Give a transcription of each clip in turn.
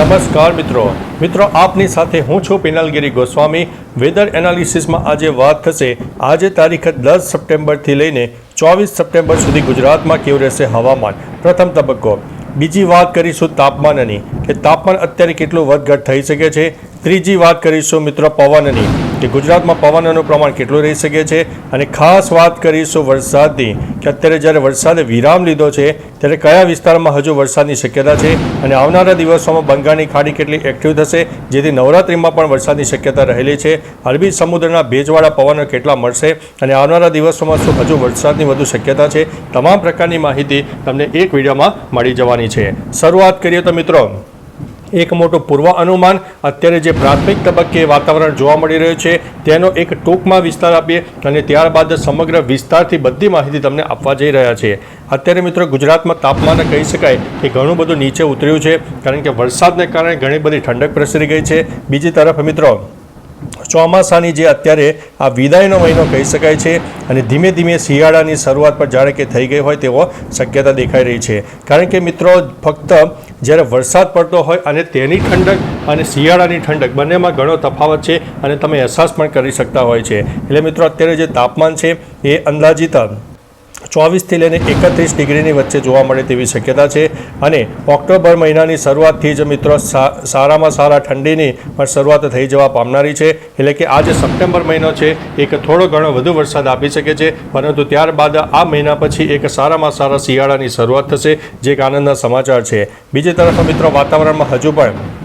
નમસ્કાર મિત્રો. મિત્રો, આપની સાથે હું છું પિનલગીરી ગોસ્વામી. વેધર એનાલિસિસમાં આજે વાત થશે. આજે તારીખ દસ સપ્ટેમ્બરથી લઈને ચોવીસ સપ્ટેમ્બર સુધી ગુજરાતમાં કેવું રહેશે હવામાન? પ્રથમ તબક્કો. બીજી વાત કરીશું તાપમાનની, કે તાપમાન અત્યારે કેટલું વધઘટ થઈ શકે છે? ત્રીજી વાત કરીશું મિત્રો પવનની. કે ગુજરાતમાં પવનનું પ્રમાણ કેટલું રહી શકે છે? અને ખાસ વાત કરીશું વરસાદની, કે અત્યારે જ્યારે વરસાદે વિરામ લીધો છે, ત્યારે કયા વિસ્તારમાં હજુ વરસાદની શક્યતા છે? અને આવનારા દિવસોમાં બંગાળની ખાડી કેટલી એક્ટિવ થશે, જેથી નવરાત્રિમાં પણ વરસાદની શક્યતા રહેલી છે? અરબી સમુદ્રના ભેજવાળા પવનો કેટલા મળશે? અને આવનારા દિવસોમાં શું હજુ વરસાદની વધુ શક્યતા છે? તમામ પ્રકારની માહિતી તમને એક વિડીયોમાં મળી જવાની છે. શરૂઆત કરીએ તો મિત્રો એક મોટું પૂર્વ અનુમાન અત્યારે જે પ્રાથમિક તબક્કે વાતાવરણ જોવા મળી રહ્યું છે, તેનો એક ટૂંકમાં વિસ્તાર આપીએ અને ત્યારબાદ સમગ્ર વિસ્તારથી બધી માહિતી તમને આપવા જઈ રહ્યા છે અત્યારે મિત્રો ગુજરાતમાં તાપમાન કહી શકાય કે ઘણું બધું નીચે ઉતર્યું છે, કારણ કે વરસાદને કારણે ઘણી બધી ઠંડક પ્રસરી ગઈ છે. બીજી તરફ મિત્રો ચોમાસાની જે અત્યારે આ વિદાયનો મહિનો કહી શકાય છે અને ધીમે ધીમે શિયાળાની શરૂઆત પર જાણે કે થઈ ગઈ હોય તેવો શક્યતા દેખાઈ રહી છે. કારણ કે મિત્રો, ફક્ત જ્યારે વરસાદ પડતો હોય અને તેની ઠંડક અને શિયાળાની ઠંડક બંનેમાં ઘણો તફાવત છે અને તમે અહેસાસ પણ કરી શકતા હોય છે. એટલે મિત્રો, અત્યારે જે તાપમાન છે એ અંદાજિત ચોવીસથી લઈને એકત્રીસ ડિગ્રીની વચ્ચે જોવા મળે તેવી શક્યતા છે. અને ઓક્ટોબર મહિનાની શરૂઆતથી જ મિત્રો સારામાં સારા ઠંડીની પણ શરૂઆત થઈ જવા પામનારી છે. એટલે કે આ જે સપ્ટેમ્બર મહિનો છે, એક થોડો ઘણો વધુ વરસાદ આપી શકે છે. પરંતુ ત્યારબાદ આ મહિના પછી એક સારામાં સારા શિયાળાની શરૂઆત થશે, જે એક આનંદના સમાચાર છે. બીજી તરફ મિત્રો વાતાવરણમાં હજુ પણ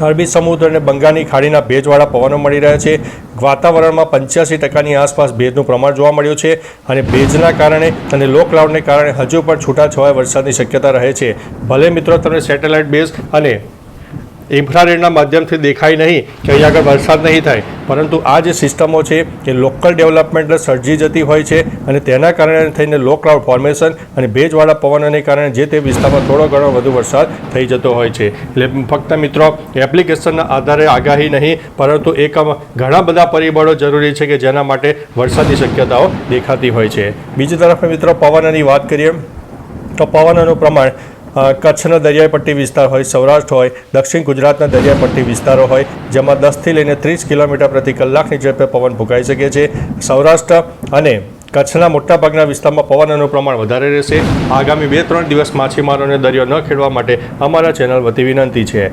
અરબી સમુદ્ર અને બંગાળની ખાડીના ભેજવાળા પવનો મળી રહ્યા છે. વાતાવરણમાં પંચ્યાસી ટકાની આસપાસ ભેજનું પ્રમાણ જોવા મળ્યું છે અને ભેજના કારણે અને લો ક્લાઉડને કારણે હજુ પણ છૂટાછવાયા વરસાદની શક્યતા રહે છે. ભલે મિત્રો, તમને સેટેલાઇટ બેઝ અને ઇન્ફ્રારેડના માધ્યમથી દેખાય નહીં કે અહીંયા આગળ વરસાદ નહીં થાય. પરંતુ આ જે સિસ્ટમો છે, એ લોકલ ડેવલપમેન્ટ સર્જી જતી હોય છે અને તેના કારણે થઈને લો ક્લાઉડ ફોર્મેશન અને ભેજવાળા પવનોને કારણે જે તે વિસ્તારમાં થોડો ઘણો વધુ વરસાદ થઈ જતો હોય છે. એટલે ફક્ત મિત્રો, એપ્લિકેશનના આધારે આગાહી નહીં, પરંતુ એક ઘણા બધા પરિબળો જરૂરી છે કે જેના માટે વરસાદની શક્યતાઓ દેખાતી હોય છે. બીજી તરફ મિત્રો, પવનની વાત કરીએ, તો પવનનું પ્રમાણ કચ્છનો દરિયાઈ પટ્ટી વિસ્તાર હોય, સૌરાષ્ટ્ર હોય, દક્ષિણ ગુજરાતના દરિયાઈ પટ્ટી વિસ્તારો હોય, જેમાં દસથી લઈને ત્રીસ કિલોમીટર પ્રતિ કલાકની ઝડપે પવન ફૂંકાઈ શકે છે. સૌરાષ્ટ્ર અને કચ્છના મોટાભાગના વિસ્તારમાં પવનનું પ્રમાણ વધારે રહેશે. આગામી બે ત્રણ દિવસ માછીમારોને દરિયો ન ખેડવા માટે અમારા ચેનલ વતી વિનંતી છે.